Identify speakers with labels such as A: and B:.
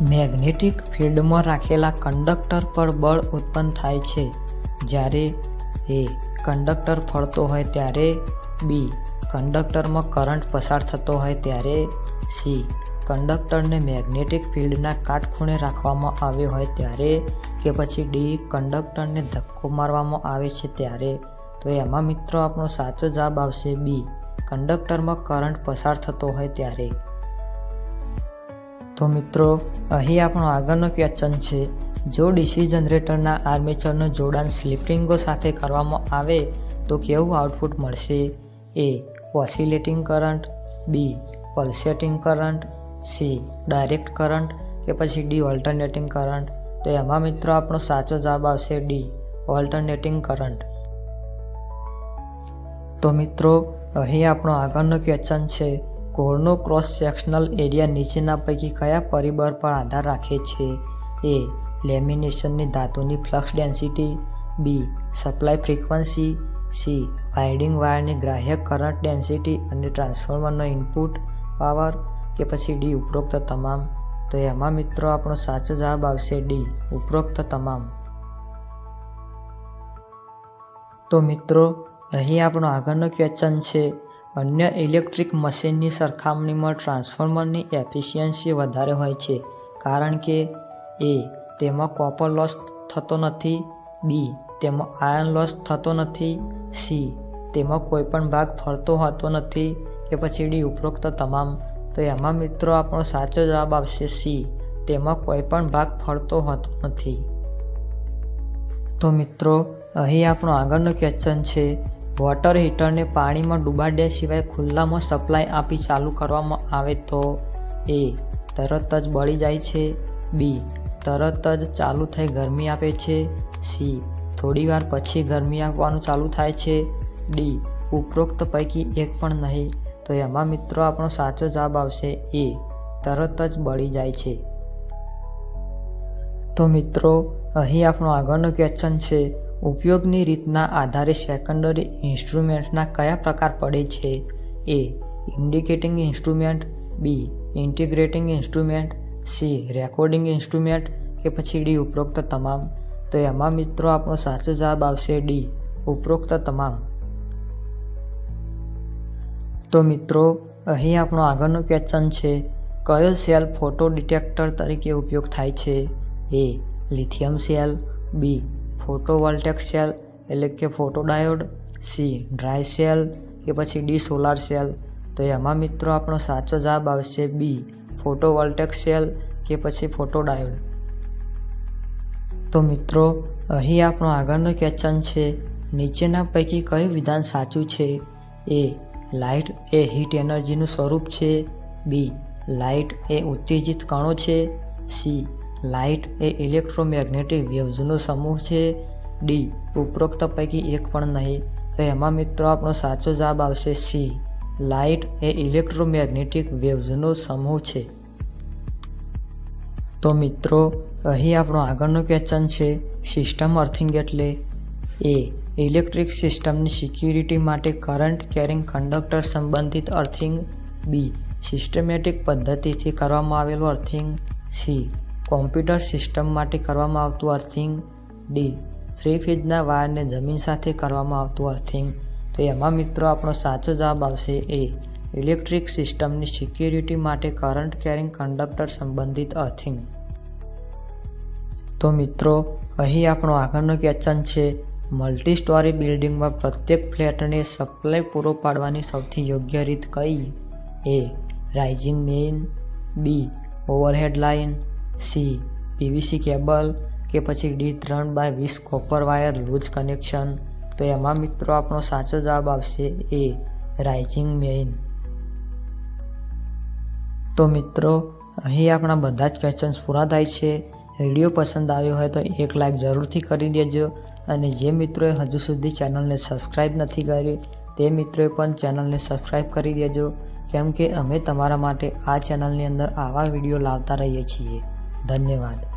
A: Magnetic ફિલ્ડમાં રાખેલા conductor પર બળ ઉત્પન્ન થાય છે. જ્યારે એ કંડક્ટર ફરતો હોય ત્યારે બી કંડક્ટરમાં કરંટ પસાર થતો હોય ત્યારે સી કંડક્ટરને મેગ્નેટિક ફિલ્ડના કાટખૂણે રાખવામાં આવ્યો હોય ત્યારે કે પછી ડી કંડક્ટરને ધક્કો મારવામાં આવે છે ત્યારે. તો એમાં મિત્રો આપણો સાચો જવાબ આવશે બી. કંડક્ટરમાં કરંટ પસાર થતો હોય ત્યારે. તો મિત્રો, અહીં આપણો આગળનો ક્વેશ્ચન છે, જો ડીસી જનરેટરના આર્મેચરનું જોડાણ સ્લિપિંગો સાથે કરવામાં આવે, તો કેવું આઉટપુટ મળશે? A, oscillating current, B pulsating current, C direct current કે પછી ડી ઓલ્ટરનેટિંગ કરંટ? તો એમાં મિત્રો આપણો સાચો જવાબ આવશે ડી ઓલ્ટરનેટિંગ કરંટ. તો મિત્રો, અહીં આપણો આગળનો ક્વેશ્ચન છે કોરનો ક્રોસ સેક્શનલ એરિયા નીચેના પૈકી કયા પરિબળ પર આધાર રાખે છે? એ. લેમિનેશનની ધાતુની flux density. B. Supply frequency. C. Winding વાયરની ગ્રાહ્ય કરંટ ડેન્સિટી અને ટ્રાન્સફોર્મરનો ઇનપુટ પાવર કે પછી ડી ઉપરોક્ત તમામ. તો એમાં મિત્રો આપણો સાચો જવાબ આવશે ડી ઉપરોક્ત તમામ. તો મિત્રો, અહીં આપણો આગળનો ક્વેશ્ચન છે. અન્ય ઇલેક્ટ્રિક મશીનની સરખામણીમાં ટ્રાન્સફોર્મરની એફિશિયન્સી વધારે હોય છે, કારણ કે એ તેમાં કોપર લોસ થતો નથી, બી તેમાં આયર્ન લોસ થતો નથી, સી તેમાં કોઈપણ ભાગ ફરતો હોતો નથી કે પછી ડી ઉપરોક્ત તમામ. તો એમાં મિત્રો આપણો સાચો જવાબ આવશે સી, તેમાં કોઈપણ ભાગ ફરતો હોતો નથી. તો મિત્રો, અહીં આપણો આગળનો ક્વેશ્ચન છે વોટર હીટરને પાણીમાં ડૂબાડ્યા સિવાય ખુલ્લામાં સપ્લાય આપી ચાલુ કરવામાં આવે તો એ તરત જ બળી જાય છે, બી તરત જ ચાલુ થઈ ગરમી આપે છે, સી થોડીવાર પછી ગરમી આપવાનું ચાલુ થાય છે, ડી ઉપરોક્ત પૈકી એક પણ નહીં. તો એમાં મિત્રો આપણો સાચો જવાબ આવશે એ તરત જ બળી જાય છે. તો મિત્રો, અહીં આપણો આગળનો ક્વેશ્ચન છે ઉપયોગની રીતના આધારે સેકન્ડરી ઇન્સ્ટ્રુમેન્ટના કયા પ્રકાર પડે છે? A indicating instrument B integrating instrument C recording instrument કે પછી ડી ઉપરોક્ત તમામ. તો એમાં મિત્રો આપણો સાચો જવાબ આવશે ડી ઉપરોક્ત તમામ. તો મિત્રો, અહીં આપણો આગળનો ક્વેશ્ચન છે, કયો સેલ ફોટો ડિટેક્ટર તરીકે ઉપયોગ થાય છે? A lithium cell. B photovoltaic cell એટલે કે ફોટોડાયોડ સી ડ્રાય સેલ કે પછી ડી સોલાર સેલ તો એમાં મિત્રો આપણો સાચો જવાબ આવશે બી ફોટોવોલ્ટેક સેલ કે પછી ફોટોડાયોડ તો મિત્રો, અહીં આપણો આગળનો ક્વેશ્ચન છે, નીચેના પૈકી કયું વિધાન સાચું છે? એ લાઇટ એ હીટ એનર્જીનું સ્વરૂપ છે. બી લાઇટ એ ઉત્તેજિત કણો છે. સી લાઇટ એ ઇલેક્ટ્રોમેગ્નેટિક વેવ્સનો સમૂહ છે. ડી, ઉપરોક્ત પૈકી એક પણ નહીં. તો એમાં મિત્રો આપણો સાચો જવાબ આવશે સી. લાઇટ એ ઇલેક્ટ્રોમેગ્નેટિક વેવ્સનો સમૂહ છે. તો મિત્રો, અહીં આપણો આગળનો ક્વેશ્ચન છે સિસ્ટમ અર્થિંગ એટલે? એ ઇલેક્ટ્રિક સિસ્ટમની સિક્યુરિટી માટે કરંટ કેરિંગ કંડક્ટર સંબંધિત અર્થિંગ બી સિસ્ટમેટિક પદ્ધતિથી કરવામાં આવેલું અર્થિંગ સી કોમ્પ્યુટર સિસ્ટમ માટે કરવામાં આવતું અર્થિંગ ડી. થ્રી ફેઝના વાયરને જમીન સાથે કરવામાં આવતું અર્થિંગ. તો એમાં મિત્રો આપણો સાચો જવાબ આવશે એ. ઇલેક્ટ્રિક સિસ્ટમની સિક્યુરિટી માટે કરંટ કેરિંગ કંડક્ટર સંબંધિત અર્થિંગ. તો મિત્રો, અહીં આપણો આગળનો ક્વેશ્ચન છે મલ્ટી સ્ટોરી બિલ્ડિંગમાં પ્રત્યેક ફ્લેટને સપ્લાય પૂરો પાડવાની સૌથી યોગ્ય રીત કઈ? A. Rising main B. Overhead line C PVC cable કે પછી ડી ત્રણ બાય વીસ કોપર વાયર લૂઝ કનેક્શન તો એમાં મિત્રો આપણો સાચો જવાબ આવશે એ રાઇઝિંગ મેઇન તો મિત્રો, અહીં આપણા બધા જ ક્વેશ્ચન્સ પૂરા થાય છે. વીડિયો પસંદ આવ્યો હોય તો એક લાઈક જરૂરથી કરી દેજો. અને જે મિત્રોએ હજુ સુધી ચેનલને સબસ્ક્રાઈબ નથી કરી તે મિત્રોએ પણ ચેનલને સબસ્ક્રાઈબ કરી દેજો. કેમ કે અમે તમારા માટે આ ચેનલની અંદર આવા વીડિયો લાવતા રહીએ છીએ. धन्यवाद.